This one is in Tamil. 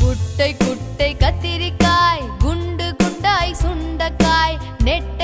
குட்டை குட்டை கத்திரிக்காய் குண்டு குண்டாய் சுண்டக்காய் நெட்